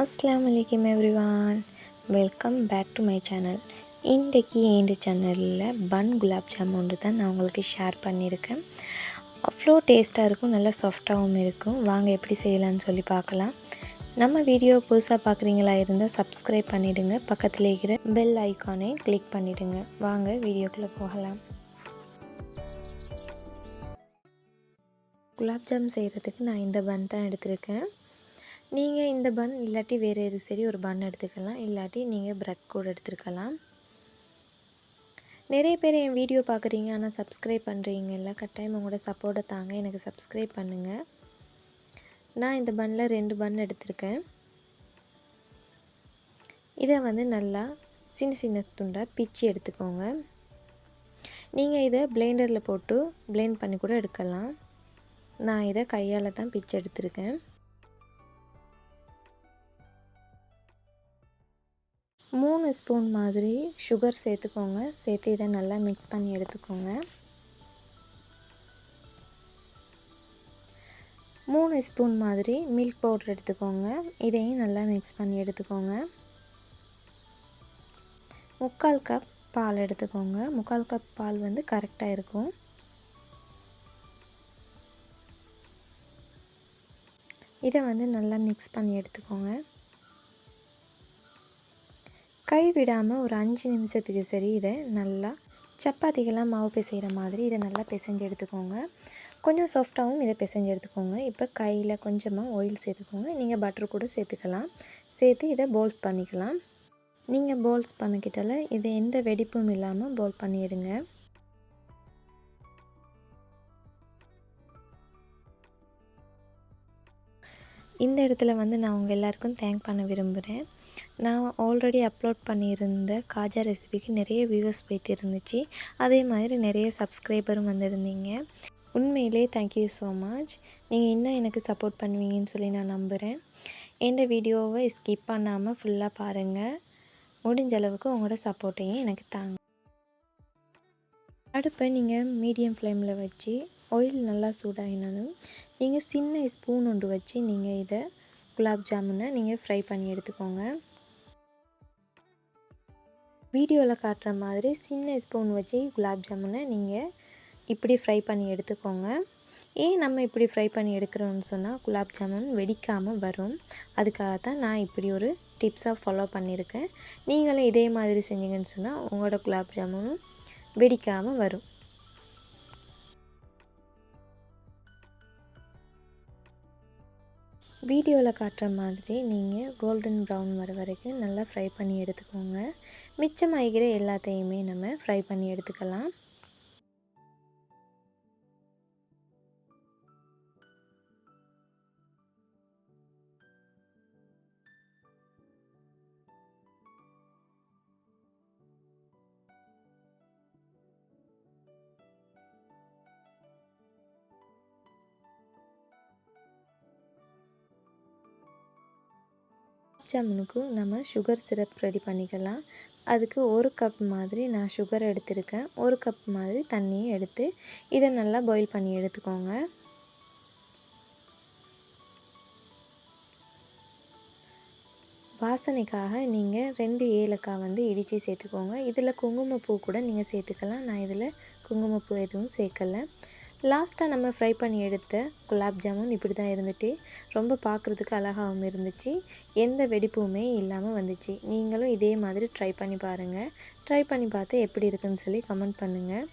அஸ்லாம் வலைக்கம் everyone welcome back to my channel இன்றைக்கு என் சேனலில் பன் குலாப் ஜாமுன் தான் நான் உங்களுக்கு ஷேர் பண்ணியிருக்கேன். அவ்வளோ டேஸ்ட்டாக இருக்கும் நல்லா சாஃப்டாகவும் இருக்கும். வாங்க எப்படி செய்யலாம்னு சொல்லி பார்க்கலாம். நம்ம வீடியோ புதுசாக பார்க்குறீங்களா இருந்தால் சப்ஸ்கிரைப் பண்ணிவிடுங்க பக்கத்தில் இருக்கிற பெல் ஐக்கானை கிளிக் பண்ணிவிடுங்க வாங்க வீடியோக்குள்ளே போகலாம். குலாப் ஜாம் செய்கிறதுக்கு நான் இந்த பன் தான் எடுத்திருக்கேன். நீங்கள் இந்த பன் இல்லாட்டி வேறு எது சரி ஒரு பன் எடுத்துக்கலாம். இல்லாட்டி நீங்கள் ப்ரெட் கூட எடுத்துருக்கலாம் நிறைய பேர் என் வீடியோ பார்க்குறீங்க ஆனால் சப்ஸ்கிரைப் பண்ணுறீங்கல்ல கட்டாயம் உங்களோட சப்போர்ட்டை தாங்க எனக்கு சப்ஸ்கிரைப் பண்ணுங்கள் நான் இந்த பன்னில் ரெண்டு பன் எடுத்திருக்கேன். இதை வந்து நல்லா சின்ன சின்ன துண்டாக பிச்சு எடுத்துக்கோங்க. நீங்கள் இதை பிளெண்டரில் போட்டு பிளெண்ட் பண்ணி கூட எடுக்கலாம். நான் இதை கையால் தான் பிச்சு எடுத்திருக்கேன். மூணு ஸ்பூன் மாதிரி சுகர் சேர்த்துக்கோங்க. சேர்த்து இதை நல்லா மிக்ஸ் பண்ணி எடுத்துக்கோங்க. மூணு ஸ்பூன் மாதிரி மில்க் பவுடர் எடுத்துக்கோங்க. இதையும் நல்லா மிக்ஸ் பண்ணி எடுத்துக்கோங்க. முக்கால் கப் பால் எடுத்துக்கோங்க. முக்கால் கப் பால் வந்து கரெக்டாக இருக்கும். இதை வந்து நல்லா மிக்ஸ் பண்ணி எடுத்துக்கோங்க. கை விடாமல் ஒரு அஞ்சு நிமிஷத்துக்கு சரி இதை நல்லா சப்பாத்திக்கெல்லாம் மாவு பிசைகிற மாதிரி இதை நல்லா பிசைஞ்சு எடுத்துக்கோங்க. கொஞ்சம் சாஃப்டாகவும் இதை பிசைஞ்சு எடுத்துக்கோங்க. இப்போ கையில் கொஞ்சமாக ஆயில் சேர்த்துக்கோங்க. நீங்கள் பட்டர் கூட சேர்த்துக்கலாம். சேர்த்து இதை போல்ஸ் பண்ணிக்கலாம். நீங்கள் போல்ஸ் பண்ணிக்கிட்டால இதை எந்த வெடிப்பும் இல்லாமல் போல் பண்ணிடுங்க. இந்த இடத்துல வந்து நான் உங்கள் எல்லாருக்கும் தேங்க் பண்ண விரும்புகிறேன் நான் ஆல்ரெடி அப்லோட் பண்ணியிருந்த காஜா ரெசிபிக்கு நிறைய வியூவர்ஸ் போய்த்து இருந்துச்சு அதே மாதிரி நிறைய சப்ஸ்கிரைபரும் வந்திருந்தீங்க. உண்மையிலே தேங்க்யூ ஸோ மச் நீங்கள் இன்னும் எனக்கு சப்போர்ட் பண்ணுவீங்கன்னு சொல்லி நான் நம்புகிறேன் எந்த வீடியோவை ஸ்கிப் பண்ணாமல் ஃபுல்லாக பாருங்கள் முடிஞ்ச அளவுக்கு உங்களோட சப்போர்ட்டையும் எனக்கு தாங்க. அடுப்பை நீங்கள் மீடியம் ஃப்ளேமில் வச்சு ஆயில் நல்லா சூடாகினாலும் நீங்கள் சின்ன ஸ்பூன் ஒன்று வச்சு நீங்கள் இதை குலாப் ஜாமுனை நீங்கள் ஃப்ரை பண்ணி எடுத்துக்கோங்க. வீடியோவில் காட்டுற மாதிரி சின்ன ஸ்பூன் வச்சு குலாப் ஜாமுனை நீங்கள் இப்படி ஃப்ரை பண்ணி எடுத்துக்கோங்க. ஏன் நம்ம இப்படி ஃப்ரை பண்ணி எடுக்கிறோம்னு சொன்னால் குலாப் ஜாமுன் வெடிக்காமல் வரும். அதுக்காக தான் நான் இப்படி ஒரு டிப்ஸாக ஃபாலோ பண்ணியிருக்கேன். நீங்களும் இதே மாதிரி செஞ்சீங்கன்னு சொன்னால் உங்களோட குலாப் ஜாமுனும் வெடிக்காமல் வரும். வீடியோவில் காட்டுற மாதிரி நீங்கள் கோல்டன் ப்ரௌன் வர வரைக்கும் நல்லா ஃப்ரை பண்ணி எடுத்துக்கோங்க. மிச்சமாகிற எல்லாத்தையுமே நம்ம ஃப்ரை பண்ணி எடுத்துக்கலாம். ஜாமுனுக்கு நம்ம சுகர் சிரப் ரெடி பண்ணிக்கலாம். அதுக்கு ஒரு கப் மாதிரி நான் சுகர் எடுத்திருக்கேன். ஒரு கப் மாதிரி தண்ணியும் எடுத்து இதை நல்லா பாயில் பண்ணி எடுத்துக்கோங்க. வாசனைக்காக நீங்கள் ரெண்டு ஏலக்காய் வந்து இடித்து சேர்த்துக்கோங்க. இதில் குங்குமப்பூ கூட நீங்கள் சேர்த்துக்கலாம். நான் இதில் குங்குமப்பூ எதுவும் சேர்க்கலை. லாஸ்ட்டாக நம்ம ஃப்ரை பண்ணி எடுத்த குலாப் ஜாமுன் இப்படி தான் இருந்துட்டு ரொம்ப பார்க்குறதுக்கு அழகாகவும் இருந்துச்சு. எந்த வெடிப்புமே இல்லாமல் வந்துச்சு. நீங்களும் இதே மாதிரி ட்ரை பண்ணி பாருங்கள் ட்ரை பண்ணி பார்த்து எப்படி இருக்குன்னு சொல்லி கமெண்ட் பண்ணுங்கள்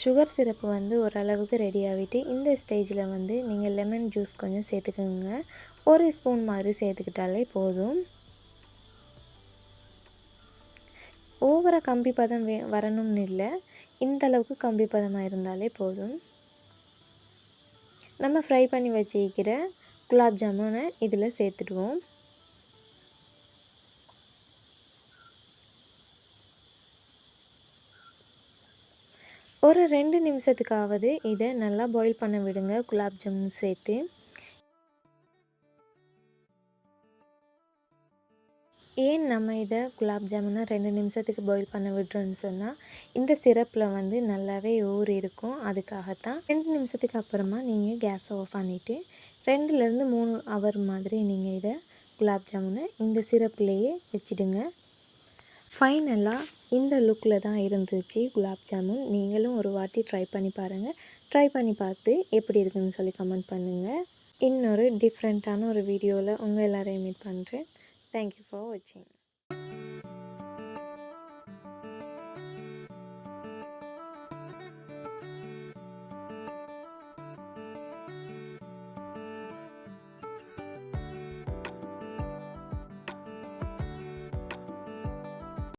சுகர் சிரப்பு வந்து ஓரளவுக்கு ரெடி ஆகிட்டு இந்த ஸ்டேஜில் வந்து நீங்கள் லெமன் ஜூஸ் கொஞ்சம் சேர்த்துக்கோங்க. ஒரு ஸ்பூன் மாதிரி சேர்த்துக்கிட்டாலே போதும். ஓவராக கம்பி பதம் வே வரணும்னு இல்லை. இந்த அளவுக்கு கம்பி பதமாக இருந்தாலே போதும். நம்ம ஃப்ரை பண்ணி வச்சுக்கிற குலாப் ஜாமுனை இதில் சேர்த்துடுவோம். ஒரு ரெண்டு நிமிஷத்துக்காவது இதை நல்லா பாயில் பண்ண விடுங்க குலாப் ஜாமுன் சேர்த்து. ஏன் நம்ம இதை குலாப் ஜாமுனை ரெண்டு நிமிஷத்துக்கு பாயில் பண்ண விடுறோன்னு சொன்னால் இந்த சிரப்பில் வந்து நல்லாவே ஊறி இருக்கும். அதுக்காகத்தான் ரெண்டு நிமிஷத்துக்கு அப்புறமா நீங்கள் கேஸை ஆஃப் பண்ணிவிட்டு ரெண்டுலேருந்து மூணு ஹவர் மாதிரி நீங்கள் இதை குலாப் ஜாமுனை இந்த சிரப்லேயே வச்சுடுங்க. ஃபைனலாக இந்த லுக்கில் தான் இருந்துச்சு குலாப் ஜாமுன். நீங்களும் ஒரு வாட்டி ட்ரை பண்ணி பாருங்கள் ட்ரை பண்ணி பார்த்து எப்படி இருக்குதுன்னு சொல்லி கமெண்ட் பண்ணுங்கள் இன்னொரு டிஃப்ரெண்ட்டான ஒரு வீடியோவில் உங்கள் எல்லோரையும் மீட் பண்ணுறேன் தேங்க்யூ ஃபார் வாட்சிங்